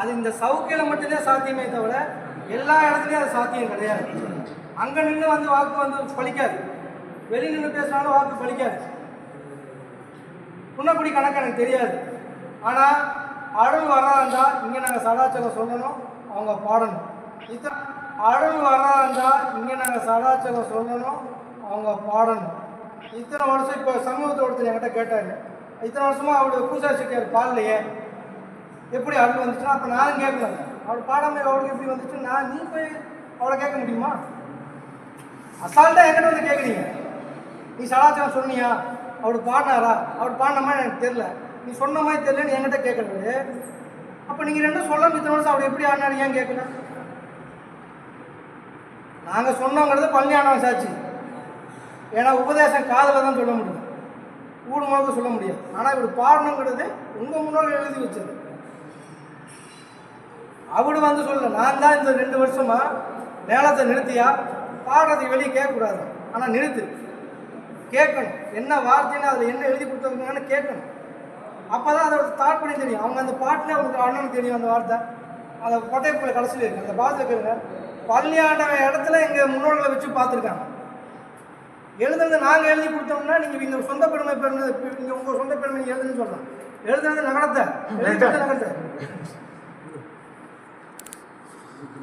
அது இந்த சவுக்கையில் மட்டும்தான் சாத்தியமே தவிர எல்லா இடத்துலையும் அது சாத்தியம் கிடையாது. அங்கே நின்று வந்து வாக்கு வந்து பலிக்காது வெளியில் நின்று பேசினாலும் வாக்கு பலிக்காது புண்ணப்படி கணக்கு எனக்கு தெரியாது. ஆனால் அழகு வராதா இருந்தால் இங்கே நாங்கள் சடாச்சகம் சொல்லணும் அவங்க பாடணும். இத்தனை அழகு வராதா இருந்தால் இங்கே நாங்கள் சடாச்சகம் சொல்லணும் அவங்க பாடணும். இத்தனை வருஷம் இப்போ சமூகத்தை ஒருத்தர் என்கிட்ட கேட்டாரு. இத்தனை வருஷமா அவருடைய பூசா செட்டியார் பாடலையே. எப்படி அருள் வந்துச்சுன்னா அப்போ நானும் கேட்கலாம் அவர் பாடாமல் அவருக்கு எப்படி வந்துச்சு நான் நீ போய் அவளை கேட்க முடியுமா? அசால்ட்டாக என்கிட்ட வந்து கேட்குறீங்க. நீ சடாச்சரம் சொன்னியா? அவர் பாடினாரா? அவர் பாடின மாதிரி எனக்கு தெரில நீ சொன்ன மாதிரி தெரியலன்னு என்கிட்ட கேட்கறது. அப்போ நீங்கள் ரெண்டும் சொல்ல மித்தனோட அவர் எப்படி ஆடினாரு ஏன் கேட்கல? நாங்கள் சொன்னோங்கிறது பழனியானவன் சாட்சி ஏன்னா உபதேசம் காதில் தான் சொல்ல முடியும். ஊடுமாக சொல்ல முடியாது. ஆனால் இவர் பாடணுங்கிறது உங்கள் முன்னோர்கள் எழுதி வச்சது. அவனு வந்து சொல்ல நான் தான் இந்த ரெண்டு வருஷமா மேளத்தை நிறுத்தியா? பாடுறதை வெளியே கேட்கக்கூடாது. ஆனால் நிறுத்து. கேட்கணும். என்ன வார்த்தைன்னு அதில் என்ன எழுதி கொடுத்துருக்காங்கன்னு கேட்கணும். அப்போ தான் அதோட ஸ்டார்ட் பண்ணி தெரியும். அவங்க அந்த பாட்டில் அவங்களுக்கு அண்ணனுக்கு தெரியும் அந்த வார்த்தை. அந்த கொட்டைப்புல கடைசியில் இருக்கு. அந்த பாதத்தில் கேளுங்க பள்ளியாண்ட இடத்துல எங்கள் முன்னோர்களை வச்சு பார்த்துருக்காங்க. எழுதுனது நாங்கள் எழுதி கொடுத்தோம்னா நீங்கள் இங்கே சொந்த பெருமை பெருமை நீங்கள் உங்கள் சொந்த பெருமை எழுதுன்னு சொல்லலாம். எழுதுனது நகரத்தை. எழுதி நகரத்தை.